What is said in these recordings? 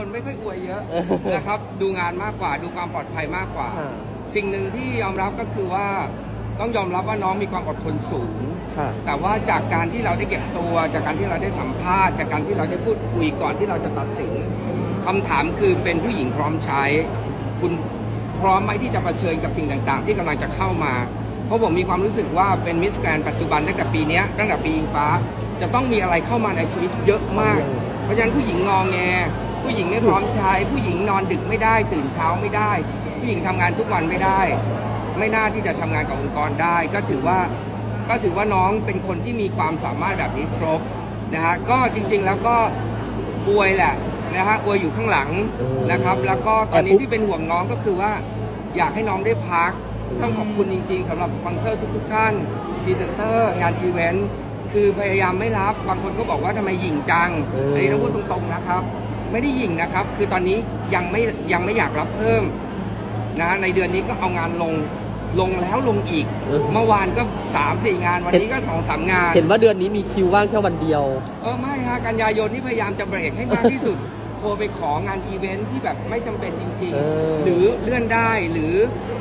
คนไม่ค่อยอวยเยอะ นะครับ ดูงานมากกว่าดูความปลอดภัยมากกว่าค่ะสิ่งหนึ่งที่ยอมรับก็คือว่าต้องยอมรับว่าน้องมีความอดทนสูง ค่ะ แต่ว่าจากการที่เราได้เก็บตัว จากการที่เราได้สัมภาษณ์ จากการที่เราได้พูดคุยก่อนที่เราจะตัดสินคำถามคือเป็นผู้หญิงพร้อมใช้ คุณพร้อมไหมที่จะเผชิญกับสิ่งต่าง ๆ ที่กำลังจะเข้ามา เพราะผมมีความรู้สึกว่าเป็นมิสแกรนปัจจุบันตั้งแต่ปีเนี้ยตั้งแต่ปีอิงฟ้า จะต้องมีอะไรเข้ามาในชีวิตเยอะมาก เพราะฉะนั้นผู้หญิงงอแง ผู้หญิงไม่พร้อมใช้ ผู้หญิงนอนดึกไม่ได้ ตื่นเช้าไม่ได้ ผู้หญิงทำงานทุกวันไม่ได้ ไม่น่าที่จะทำงานกับองค์กรได้ ก็ถือว่าก็ถือว่าน้องเป็นคนที่มีความสามารถแบบนี้ครบนะฮะก็จริง ๆ แล้วก็อวยแหละนะฮะอวยอยู่ข้างหลังนะครับ แล้วก็ตอนนี้ที่เป็นห่วงน้องก็คือว่า อยากให้น้องได้พักต้องขอบคุณจริง ๆสำหรับสปอนเซอร์ทุกๆท่านพรีเซนเตอร์งานอีเวนต์คือพยายามไม่รับบางคนก็บอกว่าทำไมหยิ่งจังอันนี้ต้องพูดตรงๆนะครับ ไม่ได้หยิ่งนะครับ คือตอนนี้ยังไม่ยังไม่อยากรับเพิ่มนะในเดือนนี้ก็เอางานลงลงแล้วลงอีก เออ เมื่อวานก็สามสี่งานวันนี้ก็สองสามงาน เห็นว่าเดือนนี้มีคิวว่างแค่วันเดียว เออไม่ฮะกันยายนนี่พยายามจะเบรกให้มากที่สุดโทรไปของานอีเวนท์ที่แบบไม่จำเป็นจริง เออๆ หรือเลื่อนได้หรือ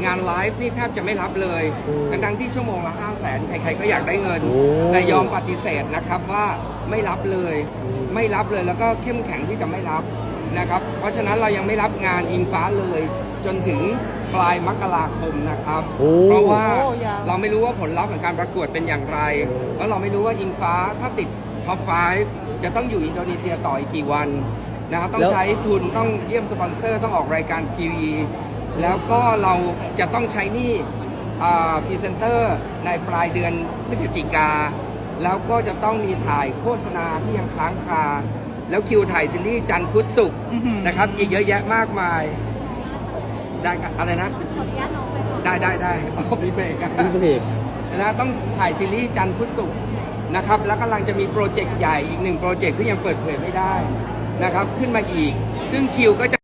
งานไลฟ์นี่แทบจะไม่รับเลยอืมทั้งๆที่ชั่วโมงละห้าแสนใครๆก็อยากได้เงิน โอ้แต่ยอมปฏิเสธนะครับว่าไม่รับเลย อืม ไม่รับเลยแล้วก็เข้มแข็งที่จะไม่รับนะครับ เพราะฉะนั้นเรายังไม่รับงานอิงฟ้าเลย จนถึงปลายมกราคมนะครับ โอ้ เพราะว่าโอ้ยาว เราไม่รู้ว่าผลลัพธ์ของการประกวดเป็นอย่างไร แล้วเราไม่รู้ว่าอิงฟ้าถ้าติดท็อปไฟจะต้องอยู่อินโดนีเซียต่ออีกกี่วัน นะครับต้องแล้วใช้ทุนต้องเยี่ยมสปอนเซอร์ต้องออกรายการทีวี แล้วก็เราจะต้องใช้หนี่พรีเซนเตอร์ในปลายเดือนพฤศจิกา แล้วก็จะต้องมีถ่ายโฆษณาที่ยังค้างคา แล้วคิวถ่ายซีรีส์จันทร์พุธศุกร์อื้อหือนะครับ อีกเยอะแยะมากมาย ได้ครับอะไรนะได้ได้ได้อ๋อมีเบรกอะพี่เพกนะต้องถ่ายซีรีส์จันทร์พุธศุกร์นะครับ แล้วกำลังจะมีโปรเจกต์ใหญ่อีกหนึ่งโปรเจกต์ที่ยังเปิดเผยไม่ได้ นะครับขึ้นมาอีก ซึ่งคิวก็จะ